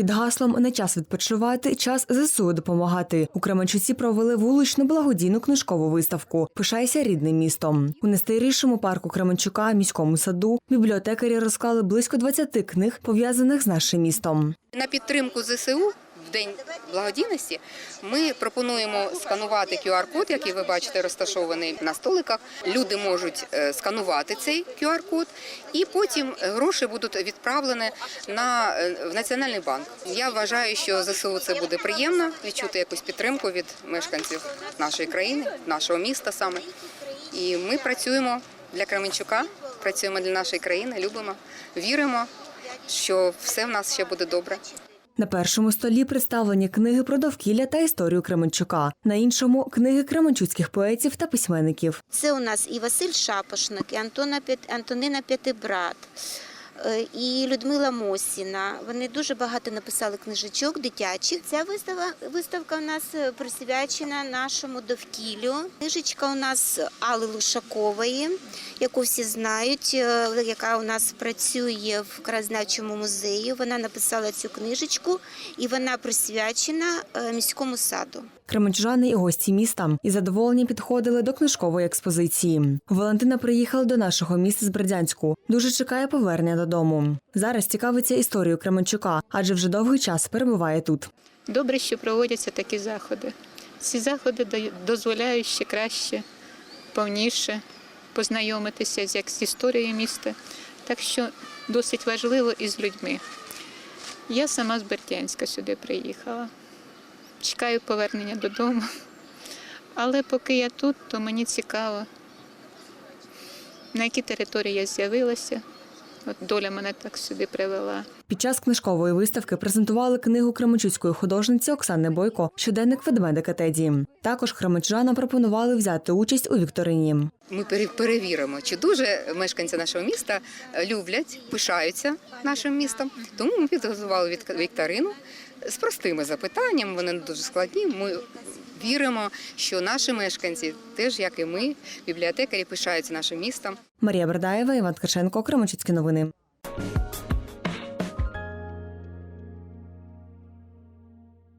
Під гаслом не час відпочивати, час ЗСУ допомагати. У Кременчуці провели вуличну благодійну книжкову виставку Пишайся рідним містом. У найстарішому парку Кременчука, міському саду, бібліотекарі розклали близько 20 книг, пов'язаних з нашим містом. На підтримку ЗСУ день благодійності ми пропонуємо сканувати QR-код, який ви бачите розташований на столиках. Люди можуть е, сканувати цей QR-код, і потім гроші будуть відправлені на е, в Національний банк. Я вважаю, що ЗСУ це буде приємно відчути якусь підтримку від мешканців нашої країни, нашого міста саме. І ми працюємо для Кременчука, працюємо для нашої країни, любимо, віримо, що все в нас ще буде добре. На першому столі представлені книги про довкілля та історію Кременчука, на іншому книги кременчуцьких поетів та письменників. Це у нас і Василь Шапошник, і Антона Антонина П'ятибрат, і Людмила Мосіна. Вони дуже багато написали книжечок дитячих. Ця вистава, виставка у нас е, присвячена нашому довкіллю. Книжечка у нас Алли Лушакової, яку всі знають, е, яка у нас працює в краєзнавчому музеї. Вона написала цю книжечку, і вона присвячена е, міському саду. Кременчужани і гості міста із задоволенням підходили до книжкової експозиції. Валентина приїхала до нашого міста з Бердянську. Дуже чекає повернення додому. Зараз цікавиться історією Кременчука, адже вже довгий час перебуває тут. Добре, що проводяться такі заходи. Ці заходи дозволяють ще краще, повніше познайомитися як з історією міста. Так що досить важливо і з людьми. Я сама з Бердянська сюди приїхала. Чекаю повернення додому. Але поки я тут, то мені цікаво, на якій території я з'явилася. От доля мене так сюди привела. Під час книжкової виставки презентували книгу кременчуцької художниці Оксани Бойко Щоденник ведмедика Теді. Також кременчужанам пропонували взяти участь у вікторині. Ми пере- перевіримо, чи дуже мешканці нашого міста е, люблять, пишаються нашим містом. Тому ми підготували вікторину з простими запитаннями. Вони не дуже складні. Ми віримо, що наші мешканці, теж як і ми, бібліотекарі, пишаються нашим містом. Марія Бердаєва, Іван Ткаченко, Кременчуцькі новини.